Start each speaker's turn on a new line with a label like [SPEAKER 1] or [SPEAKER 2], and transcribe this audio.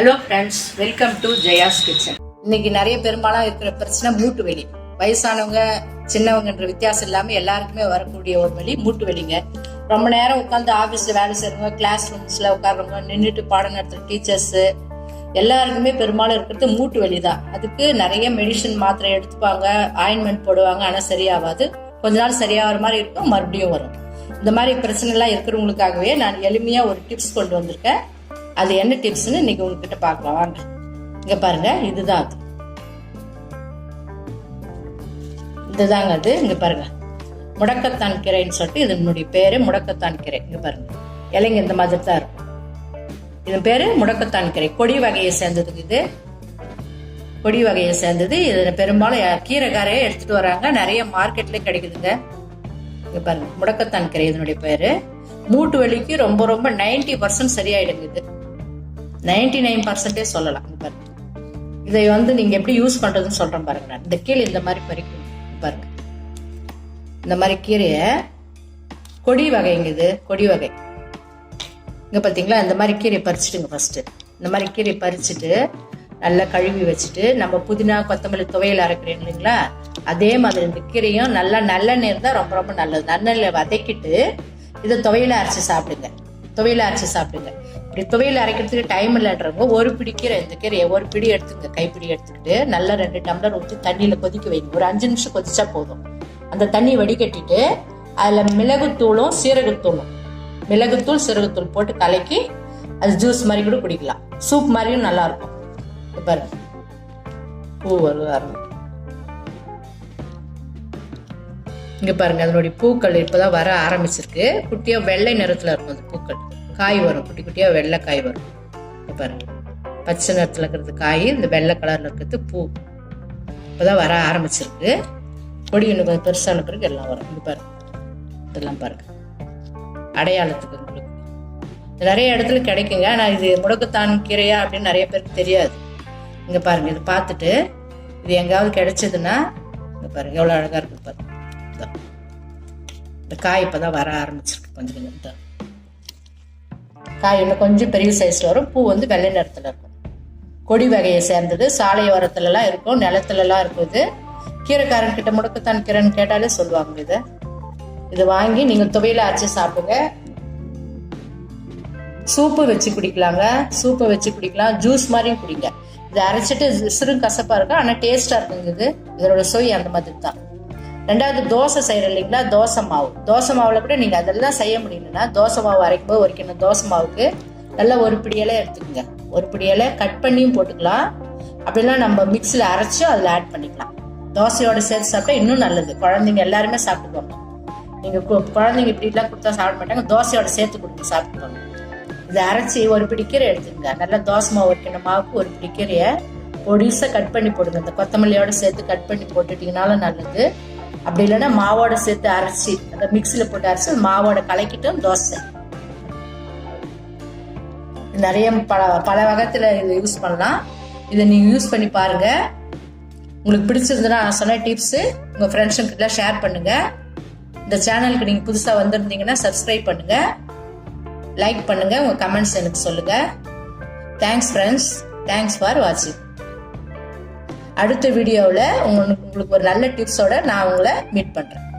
[SPEAKER 1] Hello friends welcome to Jaya's kitchen இன்னைக்கு நிறைய பெரும்பாலும் இருக்கிற பிரச்சனை மூட்டு வலி. வயசானவங்க சின்னவங்கன்ற வித்தியாசம் இல்லாமல் எல்லாருக்குமே வரக்கூடிய ஒரு வலி மூட்டு வலிங்க. ரொம்ப நேரம் உட்காந்து ஆஃபீஸில் வேலை செய்கிறவங்க கிளாஸ் ரூம்ஸில் உட்காடுறவங்க நின்றுட்டு பாடம் நடத்துகிற டீச்சர்ஸு எல்லாருக்குமே பெரும்பாலும் இருக்கிறது மூட்டு வலி தான் அதுக்கு நிறைய மெடிசன் மாத்திரை எடுத்துப்பாங்க ஆயின்மெண்ட் போடுவாங்க ஆனால் சரியாகாது கொஞ்ச நாள் சரியாகிற மாதிரி இருக்கும் மறுபடியும் வரும். இந்த மாதிரி பிரச்சனைலாம் இருக்கிறவங்களுக்காகவே நான் எளிமையாக ஒரு டிப்ஸ் கொண்டு வந்திருக்கேன். அது என்ன டிப்ஸ்னு இன்னைக்கு உங்ககிட்ட பார்க்கலாம். வாங்க. இங்க பாருங்க இதுதான் அது. இதுதாங்க அது. இங்க பாருங்க. முடக்கத்தான் கீரைன்னு சொல்லிட்டு இதனுடைய பேரு முடக்கத்தான் கீரை. இங்க பாருங்க. இலைங்க இந்த மாதிரி தான் இருக்கும். இதன் பேரு முடக்கத்தான் கீரை. கொடி வகையை சேர்ந்ததுக்கு இது. கொடி வகையை சேர்ந்தது. இது பெரும்பாலும் கீரைக்காரையே எடுத்துட்டு வராங்க. நிறைய மார்க்கெட்ல கிடைக்குதுங்க. இங்க பாருங்க. முடக்கத்தான் கீரை இதனுடைய பேரு. மூட்டு வலிக்கு ரொம்ப ரொம்ப நைன்டி பர்சன்ட் சரியாயிடுங்க இது. நைன்டி நைன் பர்சன்டே சொல்லலாம். பாருங்க. இதை வந்து நீங்க எப்படி யூஸ் பண்றதுன்னு சொல்றேன் பாருங்க நான். இந்த கீழே இந்த மாதிரி பறிக்கும். பாருங்க. இந்த மாதிரி கீரையை கொடி வகைங்க இது. கொடி வகை. இங்க பாத்தீங்களா? இந்த மாதிரி கீரையை பறிச்சுட்டுங்க ஃபர்ஸ்ட் இந்த மாதிரி கீரையை பறிச்சுட்டு நல்லா கழுவி வச்சுட்டு நம்ம புதினா கொத்தமல்லி துவையல் அரைக்கிறேன் இல்லைங்களா? அதே மாதிரி இந்த கீரையும் நல்லா நல்லெண்ணெய் இருந்தால் ரொம்ப ரொம்ப நல்லது. நல்லெண்ணெய் வதக்கிட்டு இதை துவையில அரைச்சி சாப்பிடுங்க. துவையில அரைச்சி சாப்பிடுங்க. இப்படி துவையில அரைக்கிறதுக்கு டைம் இல்லைன்றவங்க ஒரு பிடி கீரை இந்த கீரையை ஒரு பிடி எடுத்துங்க. கைப்பிடி எடுத்துக்கிட்டு நல்லா ரெண்டு டம்ளர் ஊற்றி தண்ணியில கொதிக்க வைங்க. ஒரு அஞ்சு நிமிஷம் கொதிச்சா போதும். அந்த தண்ணி வடிகட்டிட்டு அதில் மிளகுத்தூளும் சீரகத்தூளும். மிளகுத்தூள் சீரகத்தூள் போட்டு கலக்கி அது ஜூஸ் மாதிரி கூட குடிக்கலாம். சூப் மாதிரியும் நல்லா இருக்கும் பாருங்க. பூ வருது இங்கே இங்க பாருங்க அதனுடைய பூக்கள் இப்பதான் வர ஆரம்பிச்சிருக்கு. குட்டியா வெள்ளை நிறத்துல இருக்கும் அந்த பூக்கள். காய் வரும். குட்டி குட்டியாக வெள்ளை காய் வரும். இங்க பச்சை நிறத்தில் இருக்கிறது காய் இந்த வெள்ளை கலரில் இருக்கிறது பூ. இப்போதான் வர ஆரம்பிச்சிருக்கு. கொடி இன்னும் கொஞ்சம் பெருசான பிறகு எல்லாம் வரும். இது பாருங்க இதெல்லாம் பாருங்க. அடையாளத்துக்கு உங்களுக்கு. இது நிறைய இடத்துல கிடைக்குங்க. ஆனால் இது முடக்கத்தான் கீரையா அப்படின்னு நிறைய பேருக்கு தெரியாது. இங்கே பாருங்க. இது பார்த்துட்டு இது எங்கேயாவது கிடைச்சதுன்னா இங்கே பாருங்க. எவ்வளோ அழகாக இருக்குது பாருங்க. இந்த காய் இப்போ தான் வர ஆரம்பிச்சிருக்கு. கொஞ்சம் கொஞ்சம் தான் காய் இன்னும் கொஞ்சம் பெரிய சைஸ்ல வரும். பூ வந்து வெள்ளை நிறத்துல இருக்கும். கொடி வகையை சேர்ந்தது. சாலையோரத்துலலாம் எல்லாம் இருக்கும். நிலத்துல எல்லாம் இருக்கும் இது. கீரைக்காரன் கிட்ட முடக்குத்தான் கீரைன்னு கேட்டாலே சொல்லுவாங்க இதை. இதை வாங்கி நீங்க துவையில அரைச்சு சாப்பிடுங்க. சூப்பு வச்சு குடிக்கலாங்க. சூப்பை வச்சு குடிக்கலாம். ஜூஸ் மாதிரியும் குடிங்க. இதை அரைச்சிட்டு சிறு கசப்பா இருக்கும். ஆனா டேஸ்டா இருக்குங்க இது. இதோட சுவை அந்த மாதிரி தான். ரெண்டாவது தோசை செய்யறோம் இல்லைங்களா? தோசை மாவு. தோசை மாவுல கூட நீங்க அதெல்லாம் செய்ய முடியலன்னா தோசை மாவு அரைக்கும் போது ஒரு கிண்ண தோசை மாவுக்கு நல்லா ஒரு பிடியலை எடுத்துக்கோங்க. ஒரு பிடி இலை கட் பண்ணியும் போட்டுக்கலாம். அப்படிலாம் நம்ம மிக்ஸில் அரைச்சும் அதில் ஆட் பண்ணிக்கலாம். தோசையோட சேர்த்து சாப்பிட்டா இன்னும் நல்லது. குழந்தைங்க எல்லாருமே சாப்பிட்டுக்குவாங்க நீங்க கு- குழந்தைங்க இப்படிலாம் கொடுத்தா சாப்பிட மாட்டாங்க. தோசையோட சேர்த்து கொடுத்து சாப்பிட்டுக்கோங்க. இதை அரைச்சி ஒரு பிடி கீரை நல்லா தோசை மாவு வைக்கிற மாவுக்கு ஒரு பிடி கீரையை பொடிசா கட் பண்ணி போடுங்க. இந்த கொத்தமல்லியோட சேர்த்து கட் பண்ணி போட்டுட்டீங்கனாலும் நல்லது. அப்படி இல்லைன்னா மாவோட சேர்த்து அரைச்சி அந்த மிக்சியில் போட்டு அரைச்சி மாவோட கலக்கிட்டும் தோசை. நிறைய பல பல வகத்தில் இதை யூஸ் பண்ணலாம். இதை நீங்கள் யூஸ் பண்ணி பாருங்கள் உங்களுக்கு பிடிச்சிருந்ததுன்னா நான் சொன்ன டிப்ஸு உங்கள் ஃப்ரெண்ட்ஸுங்கிட்ட ஷேர் பண்ணுங்கள் இந்த சேனலுக்கு நீங்கள் புதுசாக வந்திருந்தீங்கன்னா சப்ஸ்கிரைப் பண்ணுங்கள் லைக் பண்ணுங்கள் உங்கள் கமெண்ட்ஸ் எனக்கு சொல்லுங்கள் தேங்க்ஸ் ஃப்ரெண்ட்ஸ் தேங்க்ஸ் ஃபார் வாட்சிங் அடுத்த வீடியோவில் உங்களுக்கு உங்களுக்கு ஒரு நல்ல டிப்ஸோட நான் உங்களை மீட் பண்ணுறேன்